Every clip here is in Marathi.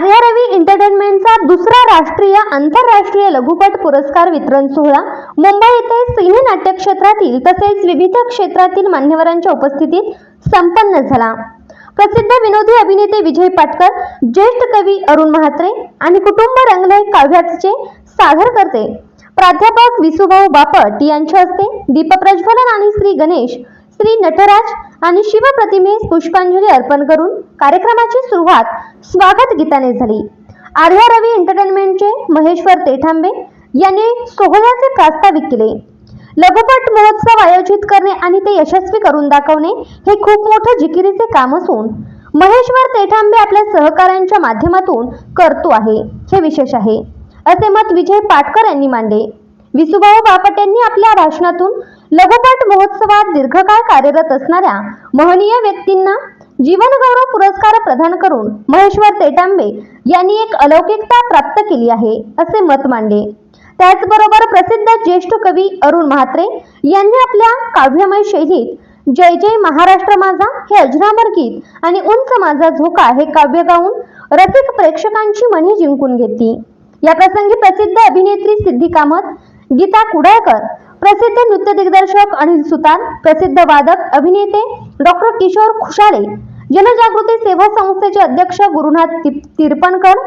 आर्या रवी एंटरटेनमेंटचा दुसरा राष्ट्रीय आंतरराष्ट्रीय लघुपट पुरस्कार वितरण सोहळा. मुंबई येथे सिने नाट्य क्षेत्रातील तसेच विविध क्षेत्रातील मान्यवरांच्या उपस्थितीत संपन्न झाला. प्रसिद्ध विनोदी अभिनेते विजय पाटकर ज्येष्ठ कवी अरुण म्हात्रे आणि कुटुंब रंगले काव्याचे सादर करते. प्राध्यापक विसुभाऊ बापट यांच्या हस्ते दीपप्रज्वलन आणि श्री गणेश श्री नटराज आणि शिवप्रतिमेस पुष्पांजली अर्पण करून कार्यक्रमाची सुरुवात स्वागत गीताने झाली. आर्या रवी एंटरटेनमेंटचे महेश्वर तेठांबे यांनी सोहळ्याचे प्रास्ताविक केले. लघुपट महोत्सव आयोजित करणे आणि ते यशस्वी करून दाखवणे हे खूप मोठं जिकिरीचे काम असून महेश्वर तेठांबे आपल्या सहकाऱ्यांच्या माध्यमातून करतो आहे हे विशेष आहे असे मत विजय पाटकर यांनी मांडले. विसुभाऊ बापट यांनी आपल्या भाषणातून लघुपट महोत्सवात दीर्घकाळ कार्यरत असणाऱ्या महनीय व्यक्तींना जीवनगौरव पुरस्कार प्रदान करून महेश्वर तेटांबे यांनी एक अलौकिकता प्राप्त केली आहे असे मत मांडले. त्याचबरोबर प्रसिद्ध ज्येष्ठ कवी अरुण म्हात्रे यांनी आपल्या काव्यमय शैलीत जय जय महाराष्ट्र माझा हे अजरामर गीत आणि उंच माझा झोका हे काव्य गाऊन रसिक प्रेक्षकांची मने जिंकून घेतली. या प्रसंगी प्रसिद्ध अभिनेत्री सिद्धी कामत गीता कुडाळकर प्रसिद्ध नृत्य दिग्दर्शक अनिल सुतार प्रसिद्ध वादक अभिनेते डॉक्टर किशोर खुशाले जनजागृती सेवा संस्थेचे अध्यक्ष गुरुनाथ तिरपणकर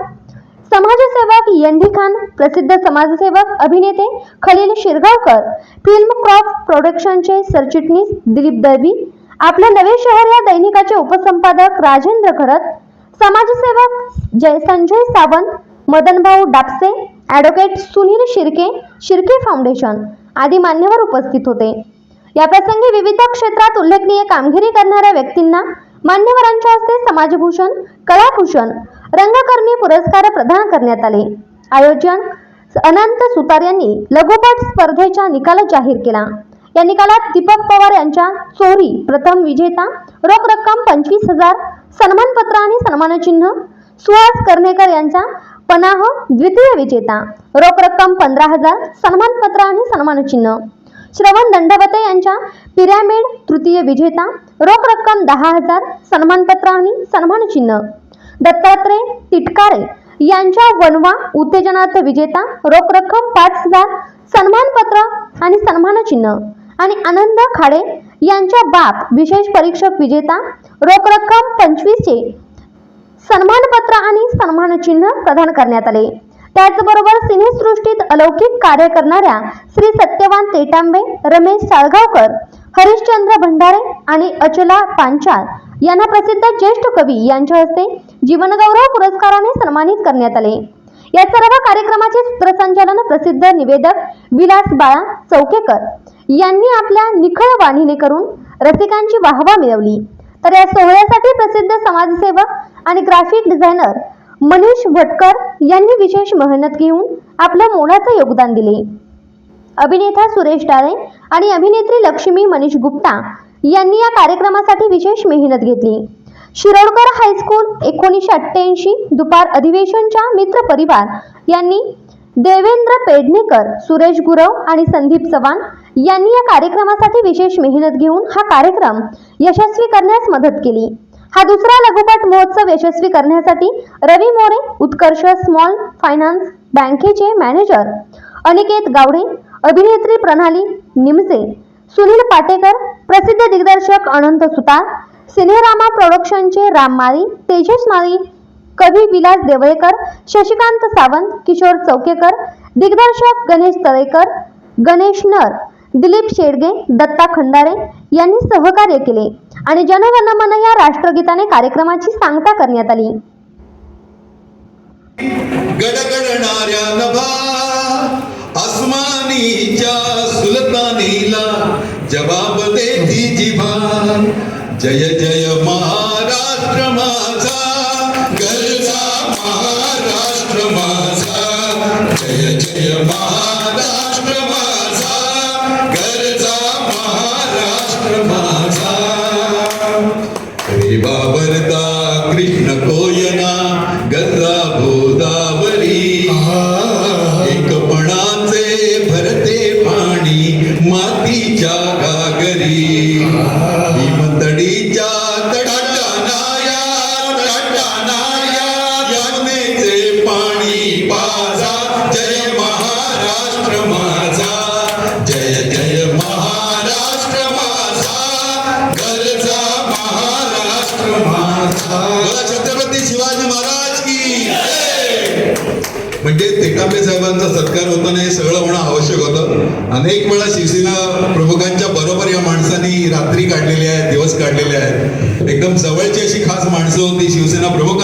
समाजसेवक यंदी खान प्रसिद्ध समाजसेवक अभिनेते खलील शिरगावकर फिल्म क्रॉप प्रोडक्शनचे सरचिटणीस दिलीप दळवी आपल्या नवे शहर या दैनिकाचे उपसंपादक राजेंद्र खरत समाजसेवक जय संजय सावंत मदनभाऊ डापसे ॲडव्होकेट सुनील शिर्के शिर्के फाउंडेशन आदी मान्यवर उपस्थित होते. या प्रसंगी विविध क्षेत्रात उल्लेखनीय कामगिरी करणाऱ्या व्यक्तींना मान्यवरांच्या हस्ते समाजभूषण कलाभूषण रंगकर्मी पुरस्कार प्रदान करण्यात आले. आयोजन अनंत सुतार यांनी लघुपट स्पर्धेचा निकाल जाहीर केला. या निकालात दीपक पवार यांच्या चोरी प्रथम विजेता रोख रक्कम पंचवीस हजार सन्मानपत्र आणि सन्मानचिन्ह सुहास कर्णेकर यांचा पनाह हो? द्वितीय विजेता. रोख रक्कम पंधरा हजार सन्मानपत्र आणि सन्मानचिन्ह. श्रवण दंडवते यांच्या पिरॅमिड तृतीय विजेता. रोख रक्कम दहा हजार सन्मानपत्र आणि सन्मानचिन्ह. दत्तात्रय तिटकारे यांच्या वनवा उत्तेजनार्थ विजेता. रोख रक्कम पाच हजार सन्मानपत्र आणि सन्मानचिन्ह. आणि आनंद खाडे यांच्या बाप विशेष परीक्षक विजेता. रोख रक्कम पंचवीसचे सन्मानपत्र आणि सन्मानचिन्ह प्रदान करण्यात आले. त्याचबरोबर सिनेसृष्टीत अलौकिक कार्य करणाऱ्या श्री सत्यवान तेटांबे रमेश साळगावकर हरिश्चंद्र भंडारे आणि अचला पांचाळ यांना प्रसिद्ध ज्येष्ठ कवी यांच्या हस्ते जीवनगौरव पुरस्काराने सन्मानित करण्यात आले. या सर्व कार्यक्रमाचे सूत्रसंचालन प्रसिद्ध निवेदक विलास बाळा चौकेकर यांनी आपल्या निखळ वाणीने करून रसिकांची वाहवा मिळवली. तर या सोहळ्यासाठी प्रसिद्ध समाजसेवक आणि ग्राफिक डिझायनर मनीष भटकर यांनी विशेष मेहनत घेऊन आपलं मोलाचं योगदान दिले. अभिनेता सुरेश डाळे आणि अभिनेत्री लक्ष्मी मनीष गुप्ता यांनी या कार्यक्रमासाठी विशेष मेहनत घेतली. शिरोडकर हायस्कूल एकोणीसशे अठ्ठ्याऐंशी दुपार अधिवेशनच्या मित्र परिवार यांनी देवेंद्र पेडणेकर सुरेश गुरव आणि संदीप चव्हाण यांनी या कार्यक्रमासाठी विशेष मेहनत घेऊन हा कार्यक्रम यशस्वी करण्यास मदत केली. हा दुसरा लघुपट महोत्सव यशस्वी करण्यासाठी रवी मोरे उत्कर्ष स्मॉल फायनान्स बँकेचे मॅनेजर अनिकेत गावडे अभिनेत्री प्रणाली निमसे सुनील पाटेकर प्रसिद्ध दिग्दर्शक अनंत सुतार सिनेरामा प्रोडक्शनचे राम माळी तेजस माळी कवी विलास देवळेकर शशिकांत सावंत किशोर चौकेकर दिग्दर्शक गणेश तळेकर गणेश नर दिलीप शेडगे दत्ता खंडारे यांनी सहकार्य केले. आणि जनगणमन या राष्ट्रगीताने कार्यक्रमाची सांगता करण्यात आली. गडगडणाऱ्या नभा आसमानीच्या सुलतानीला जवाब देती जिभा जय जय महाराष्ट्र माझा गरजा महाराष्ट्र माझा. जय जय महाराष्ट्र मातीच्या घागरी हिमतडीच्या तडाच्या जय महाराष्ट्र माझा जय जय महाराष्ट्र माझा महाराष्ट्र माझा. छत्रपती शिवाजी महाराज म्हणजे तेकांबे साहेबांचा सत्कार होताना हे सगळं होणं आवश्यक होतं. अनेक वेळा शिवसेना प्रमुखांच्या बरोबर या माणसांनी रात्री काढलेल्या आहेत दिवस काढलेले आहेत. एकदम जवळची अशी खास माणसं होती शिवसेना प्रमुखांनी